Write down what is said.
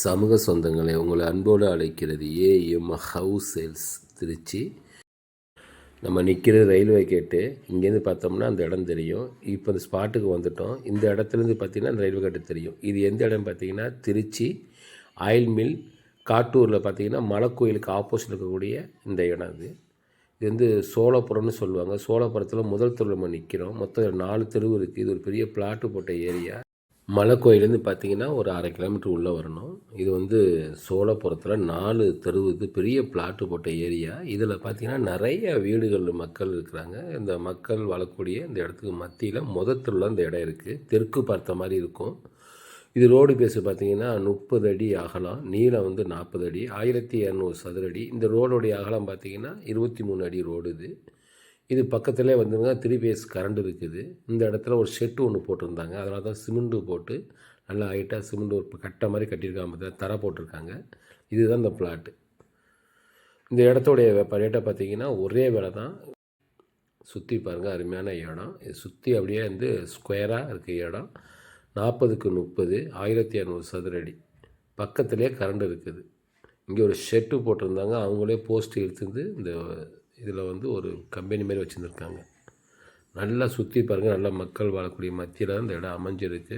சமூக சொந்தங்களை உங்களை அன்போடு அழைக்கிறது. AM house sales Trichy. நம்ம நிற்கிறது ரயில்வே கேட்டு இங்கேருந்து பார்த்தோம்னா அந்த இடம் தெரியும். இப்போ இந்த ஸ்பாட்டுக்கு வந்துட்டோம். இந்த இடத்துலேருந்து பார்த்தீங்கன்னா அந்த ரயில்வே கேட்டு தெரியும். இது எந்த இடம் பார்த்தீங்கன்னா திருச்சி ஆயில் மில் காட்டூரில் பார்த்தீங்கன்னா மலைக்கோயிலுக்கு ஆப்போசிட் இருக்கக்கூடிய இந்த இடம் இது இது வந்து சோழபுரம்னு சொல்லுவாங்க. சோழபுரத்தில் முதல் தெருவில் நம்ம நிற்கிறோம் மொத்தம் நாலு தெருவு இருக்குது இது ஒரு பெரிய பிளாட்டு போட்ட ஏரியா மலைக்கோயிலேருந்து பார்த்தீங்கன்னா ஒரு அரை கிலோமீட்டர் உள்ளே வரணும். இது வந்து சோழபுரத்தில் நாலு தெரு இது பெரிய பிளாட்டு போட்ட ஏரியா இதில் பார்த்தீங்கன்னா நிறைய வீடுகள் மக்கள் இருக்கிறாங்க. இந்த மக்கள் வாழக்கூடிய இந்த இடத்துக்கு மத்தியில் முதல் அந்த இடம் இருக்குது தெற்கு பார்த்த மாதிரி இருக்கும். இது ரோடு பேஸு பார்த்தீங்கன்னா முப்பது அடி அகலம் நீளம் வந்து நாற்பது அடி ஆயிரத்தி இரநூறு சதுரடி இந்த ரோடுடைய அகலம் பார்த்தீங்கன்னா இருபத்தி மூணு அடி ரோடு இது. இது பக்கத்துலேயே வந்துருங்க த்ரீ பேஸ் கரண்ட் இருக்குது. இந்த இடத்துல ஒரு ஷெட்டு ஒன்று போட்டிருந்தாங்க. அதனால தான் சிமெண்ட்டு போட்டு நல்லா ஹைட்டாக சிமெண்ட் ஒரு கட்டை மாதிரி கட்டியிருக்காங்க. பார்த்தா தர போட்டிருக்காங்க. இதுதான் இந்த பிளாட்டு இந்த இடத்துடைய ரேட்டை பார்த்தீங்கன்னா ஒரே வேலை தான் சுற்றி பாருங்கள் அருமையான இடம். இது சுற்றி அப்படியே வந்து ஸ்கொயராக இருக்குது இடம். நாற்பதுக்கு முப்பது ஆயிரத்தி இரநூறு சதுரடி. பக்கத்துலேயே கரண்ட் இருக்குது. இங்கே ஒரு ஷெட்டு போட்டிருந்தாங்க. அவங்களே போஸ்ட் எடுத்துருந்து இந்த இதில் வந்து ஒரு கம்பெனி மாதிரி வச்சுருந்துருக்காங்க. நல்லா சுற்றி பாருங்கள் நல்லா மக்கள் வாழக்கூடிய மத்தியில் தான் இந்த இடம் அமைஞ்சிருக்கு.